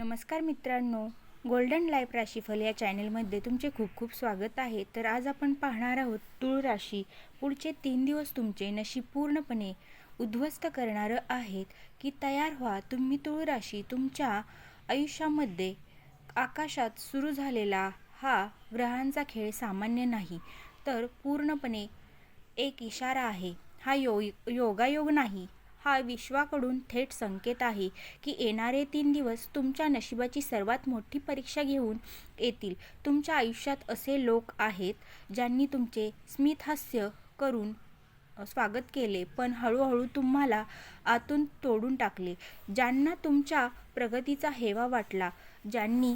नमस्कार मित्रांनो golden life राशीफल या चॅनलमध्ये तुमचे खूप खूप स्वागत आहे. तर आज आपण पाहणार आहोत तुळ राशी. पुढचे तीन दिवस तुमचे नशीब पूर्णपणे उद्ध्वस्त करणारं आहेत. की तयार व्हा तुम्ही तुळ राशी तुमच्या आयुष्यामध्ये आकाशात सुरू झालेला हा ग्रहांचा खेळ सामान्य नाही तर पूर्णपणे एक इशारा आहे. हा यो योगायोग नाही. हा विश्वाकडून थेट संकेत आहे की येणारे तीन दिवस तुमच्या नशिबाची सर्वात मोठी परीक्षा घेऊन येतील. तुमच्या आयुष्यात असे लोक आहेत ज्यांनी तुमचे स्मितहास्य करून स्वागत केले पण हळूहळू तुम्हाला आतून तोडून टाकले. ज्यांना तुमच्या प्रगतीचा हेवा वाटला ज्यांनी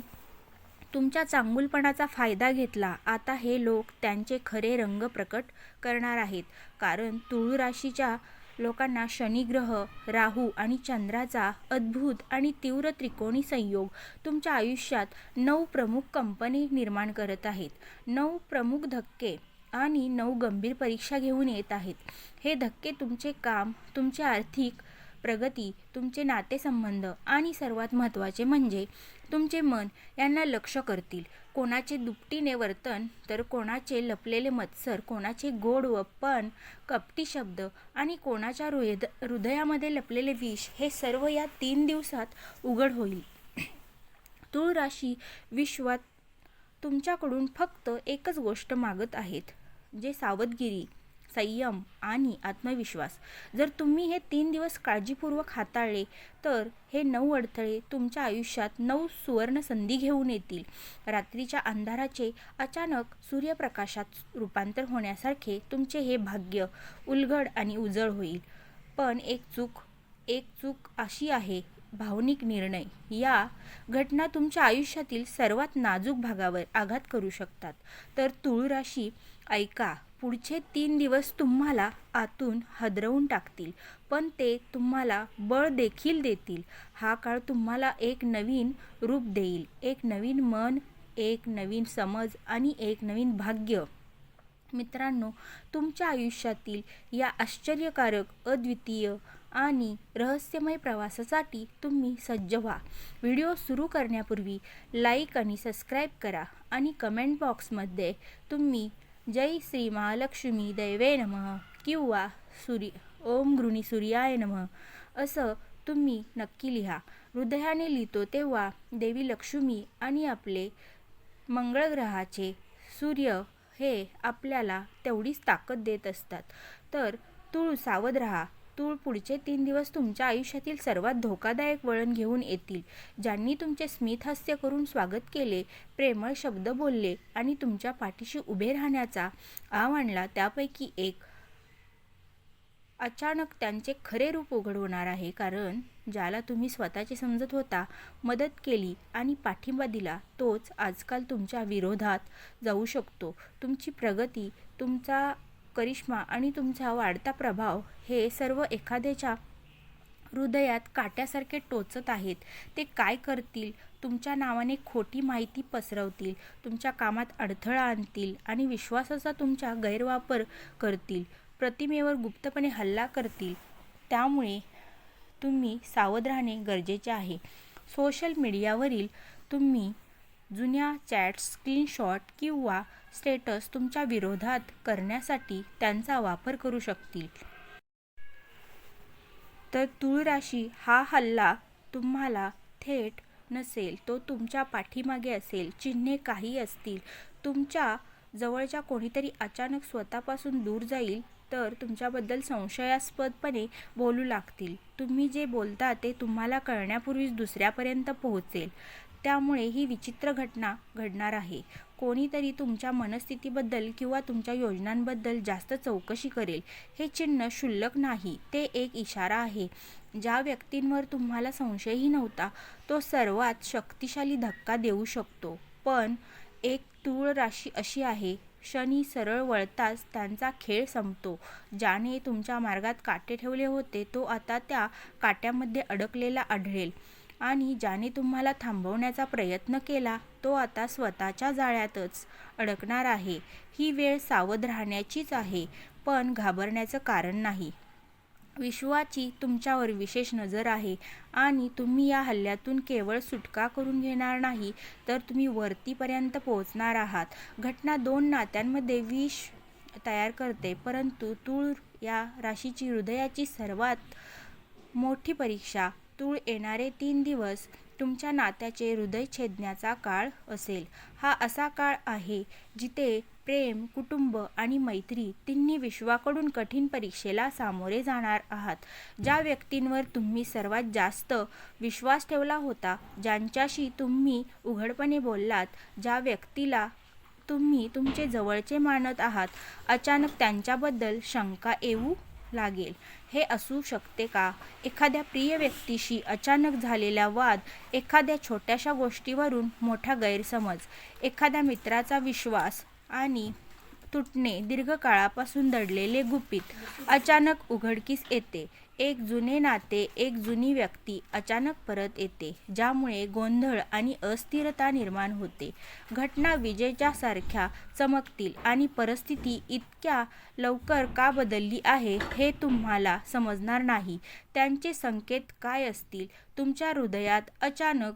तुमच्या चांगुलपणाचा फायदा घेतला आता हे लोक त्यांचे खरे रंग प्रकट करणार आहेत. कारण तुळू राशीच्या लोकांना शनिग्रह राहू आणि चंद्राचा अद्भुत आणि तीव्र त्रिकोणी संयोग तुमच्या आयुष्यात नऊ प्रमुख कंपनी निर्माण करत आहेत. नऊ प्रमुख धक्के आणि नऊ गंभीर परीक्षा घेऊन येत आहेत. हे धक्के तुमचे काम तुमचे आर्थिक प्रगती तुमचे नातेसंबंध आणि सर्वात महत्त्वाचे म्हणजे तुमचे मन यांना लक्ष करतील. कोणाचे दुपटीने वर्तन तर कोणाचे लपलेले मत्सर कोणाचे गोड व पण कपटी शब्द आणि कोणाच्या हृद हृदयामध्ये लपलेले विष हे सर्व या तीन दिवसात उघड होईल. तूळ राशी विश्वात तुमच्याकडून फक्त एकच गोष्ट मागत आहेत जे सावधगिरी. संयम आणि आत्मविश्वास. जर तुम्ही हे तीन दिवस काळजीपूर्वक हाताळले तर हे नऊ अडथळे तुमच्या आयुष्यात नऊ सुवर्ण संधी घेऊन येतील. रात्रीच्या अंधाराचे अचानक सूर्यप्रकाशात रूपांतर होण्यासारखे तुमचे हे भाग्य उलगड आणि उजळ होईल. पण एक चूक एक चूक अशी आहे भावनिक निर्णय. या घटना तुमच्या आयुष्यातील सर्वात नाजूक भागावर आघात करू शकतात. तर तुळ राशी ऐका. पुढचे तीन दिवस तुम्हाला आतून हदरवून टाकतील. पण ते तुम्हाला बळ देखील देतील. हा काळ तुम्हाला एक नवीन रूप देईल. एक नवीन मन एक नवीन समज आणि एक नवीन भाग्य. मित्रांनो तुमच्या आयुष्यातील या आश्चर्यकारक अद्वितीय आणि रहस्यमय प्रवासासाठी तुम्ही सज्ज व्हा. व्हिडिओ सुरू करण्यापूर्वी लाईक आणि सबस्क्राईब करा आणि कमेंट बॉक्समध्ये तुम्ही जय श्री महालक्ष्मी दैवे नमः किंवा सूर्य ओम गृणी सूर्याय नमः असं तुम्ही नक्की लिहा. हृदयाने लिहितो तेव्हा देवी लक्ष्मी आणि आपले मंगळग्रहाचे सूर्य हे आपल्याला तेवढीच ताकद देत असतात. तर तुळ सावध राहा. तूळ पुढचे तीन दिवस तुमच्या आयुष्यातील सर्वात धोकादायक वळण घेऊन येतील. ज्यांनी तुमचे स्मितहास्य करून स्वागत केले प्रेमळ शब्द बोलले आणि तुमच्या पाठीशी उभे राहण्याचा आव आणला त्यापैकी एक अचानक त्यांचे खरे रूप उघड होणार आहे. कारण ज्याला तुम्ही स्वतःचे समजत होता मदत केली आणि पाठिंबा दिला तोच आजकाल तुमच्या विरोधात जाऊ शकतो. तुमची प्रगती तुमचा करिश्मा आणि तुमचा वाढता प्रभाव हे सर्व एखाद्याच्या हृदयात काट्यासारखे टोचत आहेत. ते काय करतील? तुमच्या नावाने खोटी माहिती पसरवतील तुमच्या कामात अडथळा आणतील आणि विश्वासाचा तुमच्या गैरवापर करतील प्रतिमेवर गुप्तपणे हल्ला करतील. त्यामुळे तुम्ही सावध राहणे गरजेचे आहे. सोशल मीडियावरील तुम्ही जुन्या चॅट्स स्क्रीनशॉट किंवा स्टेटस तुमच्या विरोधात करण्यासाठी त्यांचा वापर करू शकतील. तर तूळ राशी हा हल्ला तुम्हाला थेट नसेल तो तुमच्या पाठीमागे असेल. चिन्हे काही असतील. तुमच्या जवळच्या कोणीतरी अचानक स्वतःपासून दूर जाईल तर तुमच्याबद्दल संशयास्पदपणे बोलू लागतील. तुम्ही जे बोलता ते तुम्हाला कळण्यापूर्वीच दुसऱ्यापर्यंत पोहोचेल. त्यामुळे ही विचित्र घटना घडणार आहे. कोणीतरी तुमच्या मनस्थितीबद्दल किंवा तुमच्या योजनांबद्दल जास्त चौकशी करेल. हे चिन्ह क्षुल्लक नाही ते एक इशारा आहे. ज्या व्यक्तींवर तुम्हाला संशयही नव्हता तो सर्वात शक्तिशाली धक्का देऊ शकतो. पण एक तूळ राशी अशी आहे शनी सरळ वळताच त्यांचा खेळ संपतो. ज्याने तुमच्या मार्गात काटे ठेवले होते तो आता त्या काट्यामध्ये अडकलेला आढळेल. आणि ज्याने तुम्हाला थांबवण्याचा प्रयत्न केला तो आता स्वतःच्या जाळ्यातच अडकणार आहे. ही वेळ सावध राहण्याचीच आहे पण घाबरण्याचं कारण नाही. विश्वाची तुमच्यावर विशेष नजर आहे आणि तुम्ही या हल्ल्यातून केवळ सुटका करून घेणार नाही तर तुम्ही वरतीपर्यंत पोहोचणार आहात. घटना दोन नात्यांमध्ये विष तयार करते परंतु तूळ या राशीची हृदयाची सर्वात मोठी परीक्षा तूळ येणारे तीन दिवस तुमच्या नात्याचे हृदय छेदण्याचा काळ असेल. हा असा काळ आहे जिथे प्रेम कुटुंब आणि मैत्री तिन्ही विश्वाकडून कठीण परीक्षेला सामोरे जाणार आहात. ज्या व्यक्तींवर तुम्ही सर्वात जास्त विश्वास ठेवला होता ज्यांच्याशी तुम्ही उघडपणे बोललात ज्या व्यक्तीला तुम्ही तुमचे जवळचे मानत आहात अचानक त्यांच्याबद्दल शंका येऊ लागेल. हे असू शकते का? एखाद्या प्रिय व्यक्तीशी अचानक झालेला वाद एखाद्या छोट्याशा गोष्टीवरून मोठा गैरसमज एखाद्या मित्राचा विश्वास आणि तुटणे दीर्घकाळापासून दडलेले गुपित अचानक उघडकीस येते. एक जुने नाते एक जुनी व्यक्ती अचानक परत येते ज्यामुळे गोंधळ आणि अस्थिरता निर्माण होते. घटना विजेच्या सारख्या चमकतील आणि परिस्थिती इतक्या लवकर का बदलली आहे हे तुम्हाला समजणार नाही. त्यांचे संकेत काय असतील? तुमच्या हृदयात अचानक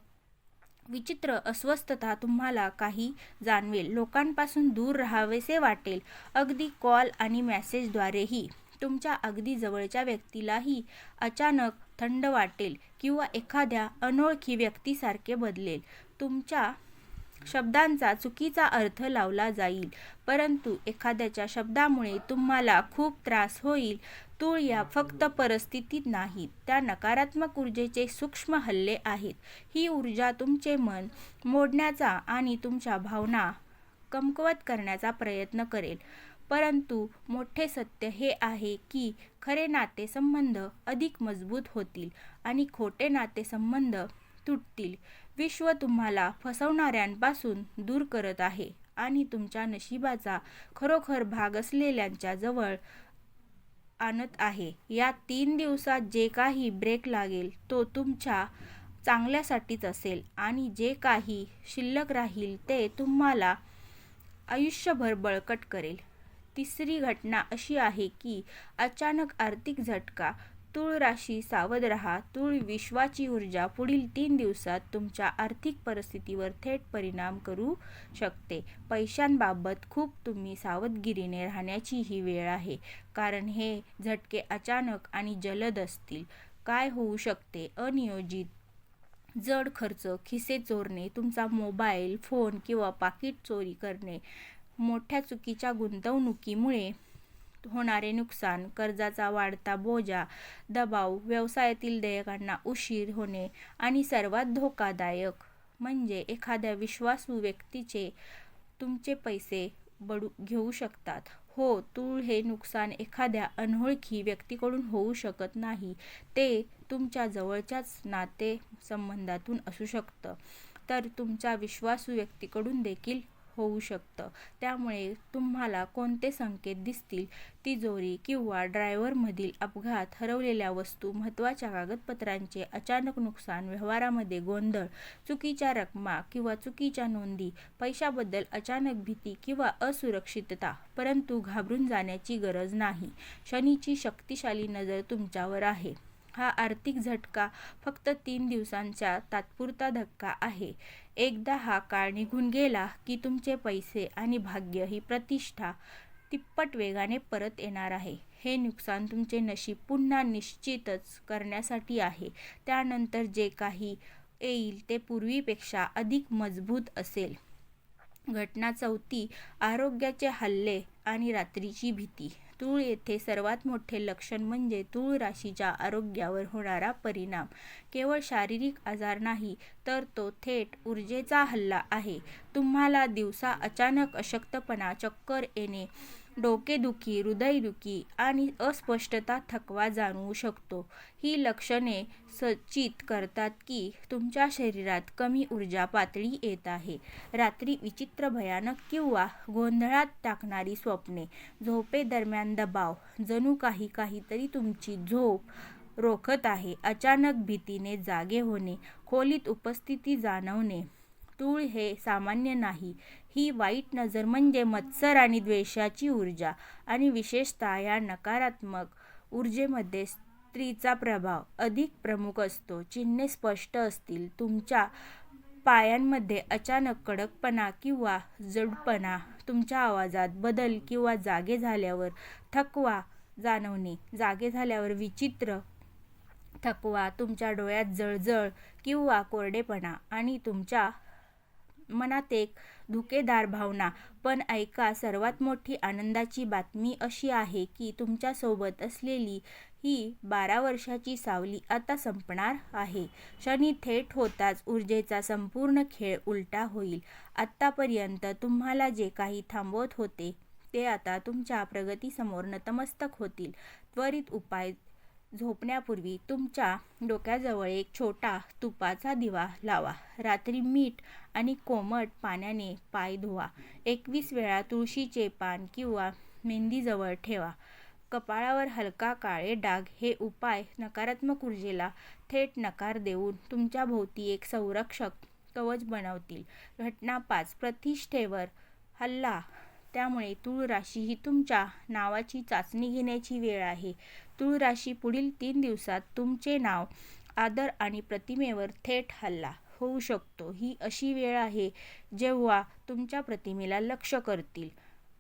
विचित्र अस्वस्थता तुम्हाला काही जाणवेल. लोकांपासून दूर राहावेसे वाटेल. अगदी कॉल आणि मेसेजद्वारेही. तुमच्या अगदी जवळच्या व्यक्तीलाही अचानक थंड वाटेल किंवा एखाद्या अनोळखी व्यक्तीसारखे बदलेल. तुमच्या शब्दांचा चुकीचा अर्थ लावला जाईल. परंतु एखाद्याच्या शब्दामुळे तुम्हाला खूप त्रास होईल. तूळ या फक्त परिस्थितीत नाहीत त्या नकारात्मक ऊर्जेचे सूक्ष्म हल्ले आहेत. ही ऊर्जा तुमचे मन मोडण्याचा आणि तुमच्या भावना कमकुवत करण्याचा प्रयत्न करेल. परंतु मोठे सत्य हे आहे की खरे नातेसंबंध अधिक मजबूत होतील आणि खोटे नातेसंबंध तुटतील. विश्व तुम्हाला फसवणाऱ्यांपासून दूर करत आहे आणि तुमच्या नशिबाचा खरोखर भाग असलेल्यांच्या जवळ आणत आहे. या तीन दिवसात जे काही ब्रेक लागेल तो तुमच्या चांगल्यासाठीच असेल आणि जे काही शिल्लक राहील ते तुम्हाला आयुष्यभर बळकट करेल. तिसरी घटना अशी आहे की अचानक आर्थिक झटका तूळ राशी सावध रहा तूळ विश्वाची ऊर्जा पुढील तीन दिवसात तुमच्या आर्थिक परिस्थितीवर थेट परिणाम करू शकते. पैशांबाबत खूप तुम्ही सावधगिरीने राहण्याची ही वेळ आहे कारण हे झटके अचानक आणि जलद असतील. काय होऊ शकते? अनियोजित जड खर्च खिसे चोरणे तुमचा मोबाईल फोन किंवा पाकिट चोरी करणे मोठ्या चुकीच्या गुंतवणुकीमुळे होणारे नुकसान कर्जाचा वाढता बोजा दबाव व्यवसायातील देयकांना उशीर होणे आणि सर्वात धोकादायक म्हणजे एखाद्या विश्वासू व्यक्तीचे तुमचे पैसे बडू घेऊ शकतात. हो तूळ हे नुकसान एखाद्या अनोळखी व्यक्तीकडून होऊ शकत नाही. ते तुमच्या जवळच्याच नाते संबंधातून असू शकतं. तर तुमच्या विश्वासू व्यक्तीकडून देखील होऊ शकतं. त्यामुळे तुम्हाला कोणते संकेत दिसतील? तिजोरी किंवा ड्रायव्हरमधील अपघात हरवलेल्या वस्तू महत्त्वाच्या कागदपत्रांचे अचानक नुकसान व्यवहारामध्ये गोंधळ चुकीच्या रकमा किंवा चुकीच्या नोंदी पैशाबद्दल अचानक भीती किंवा असुरक्षितता परंतु घाबरून जाण्याची गरज नाही. शनीची शक्तिशाली नजर तुमच्यावर आहे. हा आर्थिक झटका फक्त तीन दिवसांचा तात्पुरता धक्का आहे. एकदा हा काळ निघून गेला की तुमचे पैसे आणि भाग्य ही प्रतिष्ठा तिप्पट वेगाने परत येणार आहे. हे नुकसान तुमचे नशीब पुन्हा निश्चितच करण्यासाठी आहे. त्यानंतर जे काही येईल ते पूर्वीपेक्षा अधिक मजबूत असेल. घटना चौथी आरोग्याचे हल्ले आणि रात्रीची भीती. तूळ येथे सर्वात मोठे लक्षण म्हणजे तूळ राशीच्या आरोग्यावर होणारा परिणाम. केवळ शारीरिक आजार नाही तर तो थेट ऊर्जेचा हल्ला आहे. तुम्हाला दिवसा अचानक अशक्तपणा चक्कर येणे डोकेदुखी हृदयदुखी आणि अस्पष्टता थकवा जाणवू शकतो. ही लक्षणे सूचित करतात की तुमच्या शरीरात कमी ऊर्जा पातळी येत आहे. रात्री विचित्र भयानक किंवा गोंधळात टाकणारी स्वप्ने झोपेदरम्यान दबाव जणू काही काहीतरी तुमची झोप रोखत आहे. अचानक भीतीने जागे होणे खोलीत उपस्थिती जाणवणे तूळ हे सामान्य नाही. ही वाईट नजर म्हणजे मत्सर आणि द्वेषाची ऊर्जा आणि विशेषतः या नकारात्मक ऊर्जेमध्ये स्त्रीचा प्रभाव अधिक प्रमुख असतो. चिन्हे स्पष्ट असतील. तुमच्या पायांमध्ये अचानक कडकपणा किंवा जडपणा तुमच्या आवाजात बदल किंवा जागे झाल्यावर थकवा जाणवणे जागे झाल्यावर विचित्र थकवा तुमच्या डोळ्यात जळजळ किंवा कोरडेपणा आणि तुमच्या मनात एक धुकेदार भावना. पण ऐका सर्वात मोठी आनंदाची बातमी अशी आहे की तुमच्यासोबत असलेली ही बारा वर्षाची सावली आता संपणार आहे. शनी थेट होताच ऊर्जेचा संपूर्ण खेळ उलटा होईल. आत्तापर्यंत तुम्हाला जे काही थांबवत होते ते आता तुमच्या प्रगतीसमोर नतमस्तक होतील. त्वरित उपाय झोपण्यापूर्वी तुमच्या डोक्याजवळ एक छोटा तुपाचा दिवा लावा. रात्री मीठ आणि कोमट पाण्याने पाय धुवा. एकवीस वेळा तुळशीचे पान किंवा मेहंदीजवळ ठेवा. कपाळावर हलका काळे डाग हे उपाय नकारात्मक ऊर्जेला थेट नकार देऊन तुमच्या भोवती एक संरक्षक कवच बनवतील. घटना पाच. प्रतिष्ठेवर हल्ला त्यामुळे तूळ राशी ही तुमच्या नावाची चाचणी घेण्याची वेळ आहे. तूळ राशी पुढील तीन दिवसात तुमचे नाव आदर आणि प्रतिमेवर थेट हल्ला होऊ शकतो. ही अशी वेळ आहे जेव्हा तुमच्या प्रतिमेला लक्ष करतील.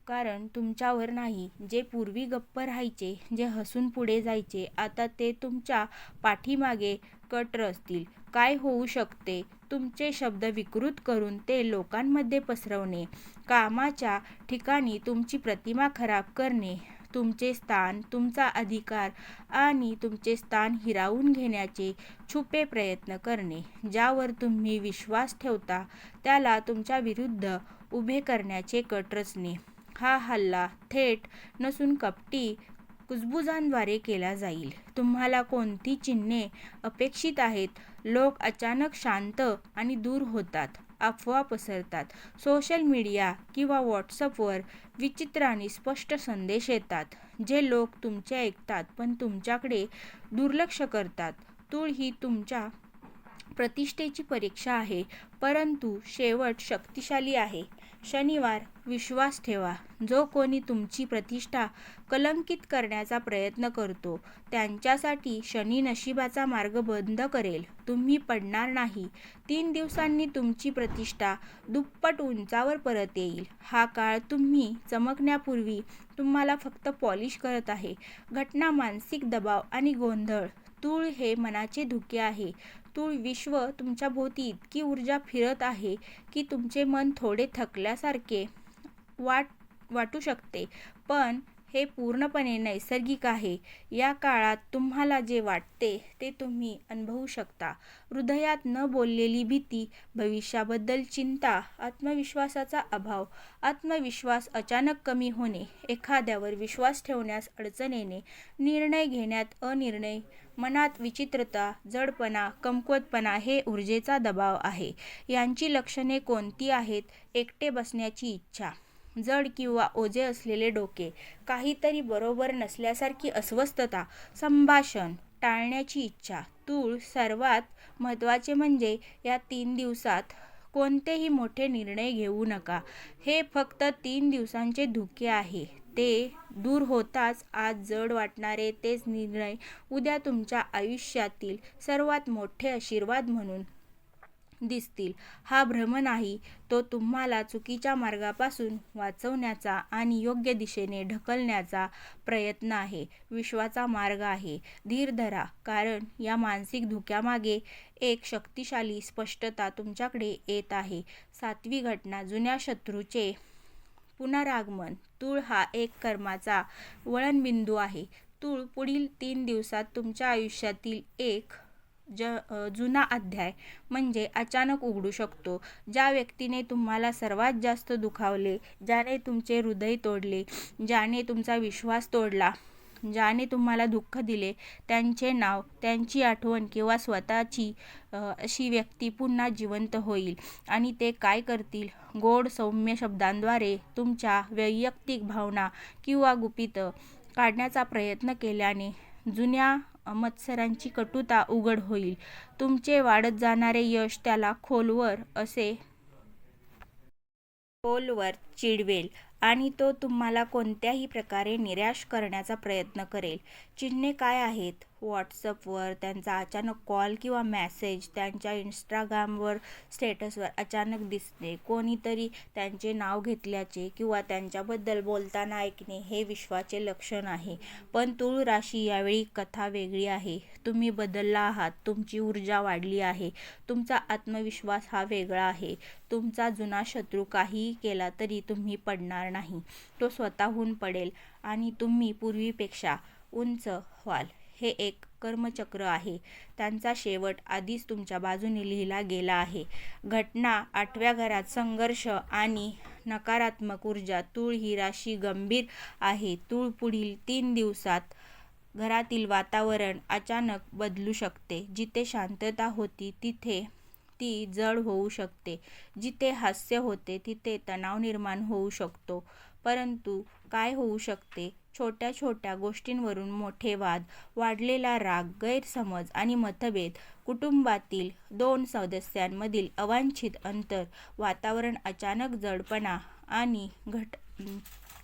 कारण तुमच्यावर नाही जे पूर्वी गप्प राहायचे जे हसून पुढे जायचे आता ते तुमच्या पाठीमागे कट रचतील. काय होऊ शकते? तुमचे शब्द विकृत करून ते लोकांमध्ये पसरवणे. कामाच्या ठिकाणी तुमची प्रतिमा खराब करणे. तुमचे स्थान तुमचा अधिकार आणि तुमचे स्थान हिरावून घेण्याचे छुपे प्रयत्न करणे. ज्यावर तुम्ही विश्वास ठेवता त्याला तुमच्या विरुद्ध उभे करण्याचे कट रचणे. हा हल्ला थेट नसून कपटी कुजबुजांद्वारे केला जाईल. तुम्हाला कोणती चिन्हे अपेक्षित आहेत? लोक अचानक शांत आणि दूर होतात अफवा पसरतात. सोशल मीडिया किंवा व्हॉट्सअपवर विचित्र आणि स्पष्ट संदेश येतात जे लोक तुमचे ऐकतात पण तुमच्याकडे दुर्लक्ष करतात. तूळ ही तुमच्या प्रतिष्ठेची परीक्षा आहे परंतु शेवट शक्तिशाली आहे. शनिवार विश्वास ठेवा. जो कोणी तुमची प्रतिष्ठा कलंकित करण्याचा प्रयत्न करतो त्यांच्यासाठी शनी नशिबाचा मार्ग बंद करेल. तुम्ही पडणार नाही. तीन दिवसांनी तुमची प्रतिष्ठा दुप्पट उंचावर परत येईल. हा काळ तुम्ही चमकण्यापूर्वी तुम्हाला फक्त पॉलिश करत आहे. घटना मानसिक दबाव आणि गोंधळ. तूळ हे मनाचे धुके आहे. वर्तुळ विश्व तुमच्या भोवती इतकी ऊर्जा फिरत आहे की तुमचे मन थोडे थकल्यासारखे वाट वाटू शकते. पण हे पूर्णपणे नैसर्गिक आहे. या काळात तुम्हाला जे वाटते ते तुम्ही अनुभवू शकता. हृदयात न बोललेली भीती भविष्याबद्दल चिंता आत्मविश्वासाचा अभाव आत्मविश्वास अचानक कमी होणे एखाद्यावर विश्वास ठेवण्यास अडचण येणे निर्णय घेण्यात अनिर्णय मनात विचित्रता जडपणा कमकुवतपणा हे ऊर्जेचा दबाव आहे. यांची लक्षणे कोणती आहेत? एकटे बसण्याची इच्छा. जड किंवा ओझे असलेले डोके काहीतरी बरोबर नसल्यासारखी अस्वस्थता संभाषण टाळण्याची इच्छा तूळ सर्वात महत्त्वाचे म्हणजे या तीन दिवसात कोणतेही मोठे निर्णय घेऊ नका. हे फक्त तीन दिवसांचे धुके आहे. ते दूर होताच आज जड वाटणारे तेच निर्णय उद्या तुमच्या आयुष्यातील सर्वात मोठे आशीर्वाद म्हणून दिसतील. हा भ्रम नाही तो तुम्हाला चुकीच्या मार्गापासून वाचवण्याचा आणि योग्य दिशेने ढकलण्याचा प्रयत्न आहे. विश्वाचा मार्ग आहे. धीर धरा कारण या मानसिक धुक्यामागे एक शक्तिशाली स्पष्टता तुमच्याकडे येत आहे. सातवी घटना जुन्या शत्रूचे पुनरागमन तूळ हा एक कर्माचा वळणबिंदू आहे. तूळ पुढील तीन दिवसात तुमच्या आयुष्यातील एक ज जुना अध्याय म्हणजे अचानक उघडू शकतो. ज्या व्यक्तीने तुम्हाला सर्वात जास्त दुखावले ज्याने तुमचे हृदय तोडले ज्याने तुमचा विश्वास तोडला ज्याने तुम्हाला दुःख दिले त्यांचे नाव त्यांची आठवण किंवा स्वतःची अशी व्यक्ती पुन्हा जिवंत होईल. आणि ते काय करतील? गोड सौम्य शब्दांद्वारे तुमच्या वैयक्तिक भावना किंवा गुपित काढण्याचा प्रयत्न केल्याने जुन्या मत्सरांची कटुता उघड होईल. तुमचे वाढत जाणारे यश त्याला खोलवर असे खोलवर चिडवेल आणि तो तुम्हाला कोणत्याही प्रकारे निराश करण्याचा प्रयत्न करेल. चिन्हे काय आहेत? व्हॉट्सअपवर त्यांचा अचानक कॉल किंवा मॅसेज त्यांच्या इंस्टाग्रामवर स्टेटसवर अचानक दिसणे. कोणीतरी त्यांचे नाव घेतल्याचे किंवा त्यांच्याबद्दल बोलताना ऐकणे हे विश्वाचे लक्षण आहे. पण तुळ राशी यावेळी कथा वेगळी आहे. तुम्ही बदलला आहात. तुमची ऊर्जा वाढली आहे. तुमचा आत्मविश्वास हा वेगळा आहे. तुमचा जुना शत्रू काहीही केला तरी तुम्ही पडणार नाही. तो स्वतःहून पडेल आणि तुम्ही पूर्वीपेक्षा उंच व्हाल. हे एक कर्मचक्र आहे. त्यांचा शेवट आधीच तुमच्या बाजूने लिहिला गेला आहे. घटना आठव्या घरात संघर्ष आणि नकारात्मक ऊर्जा तूळ ही राशी गंभीर आहे. तूळ पुढील तीन दिवसात घरातील वातावरण अचानक बदलू शकते. जिथे शांतता होती तिथे ती जड होऊ शकते. जिथे हास्य होते तिथे तणाव निर्माण होऊ शकतो. परंतु काय होऊ शकते? छोट्या छोट्या गोष्टींवरून मोठे वाद वाढलेला राग गैरसमज आणि मतभेद कुटुंबातील दोन सदस्यांमधील अवांछित अंतर वातावरण अचानक जडपणा आणि घट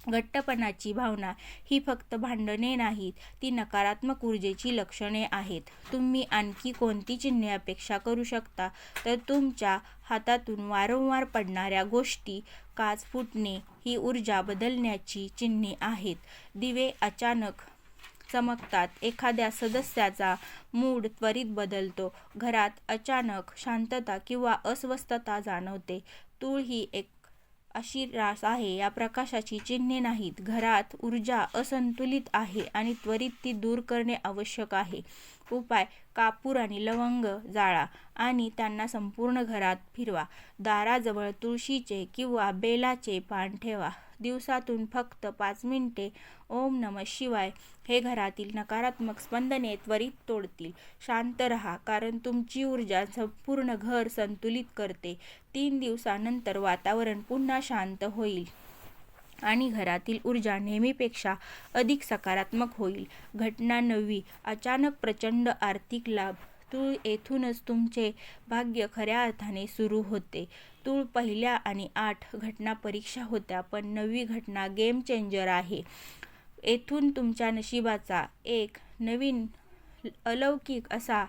घट्टपणाची भावना ही फक्त भांडणे नाहीत ती नकारात्मक ऊर्जेची लक्षणे आहेत. तुम्ही आणखी कोणती चिन्हे अपेक्षा करू शकता? तर तुमच्या हातातून वारंवार पडणाऱ्या गोष्टी काच फुटणे ही ऊर्जा बदलण्याची चिन्हे आहेत. दिवे अचानक चमकतात. एखाद्या सदस्याचा मूड त्वरित बदलतो. घरात अचानक शांतता किंवा अस्वस्थता जाणवते. तूळ ही एक अशी रास आहे. या प्रकाशाची चिन्हे नाहीत. घरात ऊर्जा असंतुलित आहे आणि त्वरित ती दूर करणे आवश्यक आहे. उपाय कापूर आणि लवंग जाळा आणि त्यांना संपूर्ण घरात फिरवा. दाराजवळ तुळशीचे किंवा बेलाचे पान ठेवा. दिवसातून फक्त पाच मिनिटे ओम नम शिवाय हे घरातील नकारात्मक स्पंदने त्वरित तोडतील. शांत रहा कारण तुमची ऊर्जा संपूर्ण घर संतुलित करते. तीन दिवसानंतर वातावरण पुन्हा शांत होईल. आणि घरातील ऊर्जा नेहमीपेक्षा अधिक सकारात्मक होईल. घटना नववी अचानक प्रचंड आर्थिक लाभ. तूळ येथूनच तुमचे भाग्य खऱ्या अर्थाने सुरू होते. तूळ पहिल्या आणि आठ घटना परीक्षा होत्या पण नवी घटना गेम चेंजर आहे. येथून तुमच्या नशिबाचा एक नवीन अलौकिक असा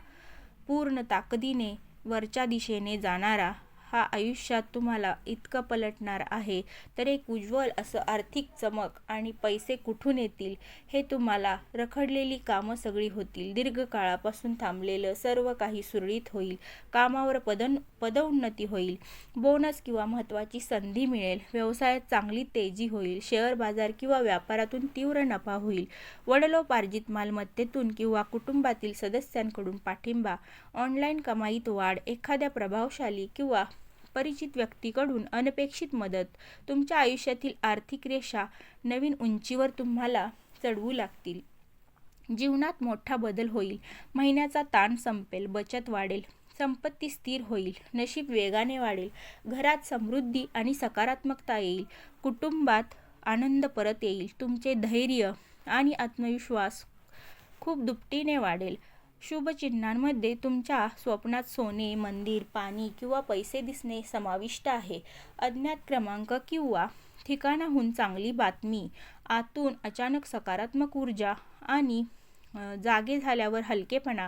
पूर्ण ताकदीने वरच्या दिशेने जाणारा हा आयुष्यात तुम्हाला इतकं पलटणार आहे तर एक उज्ज्वल असं आर्थिक चमक आणि पैसे कुठून येतील हे तुम्हाला रखडलेली कामं सगळी होतील. दीर्घकाळापासून थांबलेलं सर्व काही सुरळीत होईल. कामावर पदन पदोन्नती होईल. बोनस किंवा महत्त्वाची संधी मिळेल. व्यवसायात चांगली तेजी होईल. शेअर बाजार किंवा व्यापारातून तीव्र नफा होईल. वडलोपार्जित मालमत्तेतून किंवा कुटुंबातील सदस्यांकडून पाठिंबा. ऑनलाईन कमाईत वाढ. एखाद्या प्रभावशाली किंवा परिचित व्यक्तीकडून अनपेक्षित मदत. तुमच्या आयुष्यातील आर्थिक रेषा नवीन उंचीवर तुम्हाला चढवू लागतील. जीवनात मोठा बदल होईल. महिन्याचा ताण संपेल बचत वाढेल संपत्ती स्थिर होईल नशीब वेगाने वाढेल घरात समृद्धी आणि सकारात्मकता येईल कुटुंबात आनंद परत येईल तुमचे धैर्य आणि आत्मविश्वास खूप दुपटीने वाढेल. शुभचिन्हांमध्ये तुमच्या स्वप्नात सोने मंदिर पाणी किंवा पैसे दिसणे समाविष्ट आहे. अज्ञात क्रमांक किंवा ठिकाणाहून चांगली बातमी आतून अचानक सकारात्मक ऊर्जा आणि जागे झाल्यावर हलकेपणा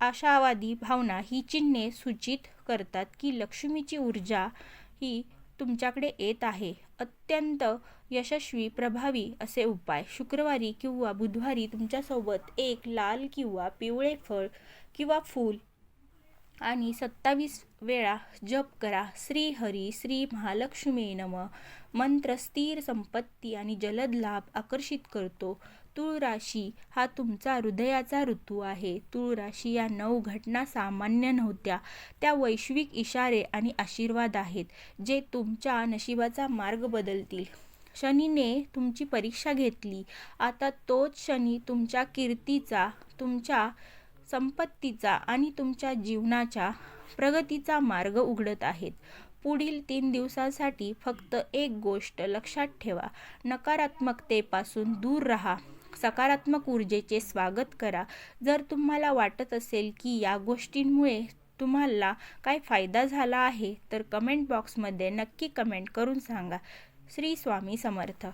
आशावादी भावना ही चिन्हे सूचित करतात की लक्ष्मीची ऊर्जा ही तुमच्याकडे येत आहे. अत्यंत यशस्वी प्रभावी असे उपाय. शुक्रवारी किंवा बुधवारी तुमच्यासोबत एक लाल किंवा पिवळे फळ किंवा फूल आणि सत्तावीस वेळा जप करा. श्री हरी श्री महालक्ष्मी नम. मंत्र स्थिर संपत्ती आणि जलद लाभ आकर्षित करतो. तुळ राशी हा तुमचा हृदयाचा ऋतू आहे. तुळ राशी या नऊ घटना सामान्य नव्हत्या. त्या वैश्विक इशारे आणि आशीर्वाद आहेत जे तुमच्या नशिबाचा मार्ग बदलतील. शनीने तुमची परीक्षा घेतली. आता तोच शनी तुमच्या कीर्तीचा तुमच्या संपत्तीचा आणि तुमच्या जीवनाच्या प्रगतीचा मार्ग उघडत आहेत. पुढील तीन दिवसांसाठी फक्त एक गोष्ट लक्षात ठेवा. नकारात्मकतेपासून दूर राहा. सकारात्मक ऊर्जेचे स्वागत करा. जर तुम्हाला वाटत असेल की या गोष्टींमुळे तुम्हाला काय फायदा झाला आहे तर कमेंट बॉक्समध्ये नक्की कमेंट करून सांगा. श्री स्वामी समर्थ.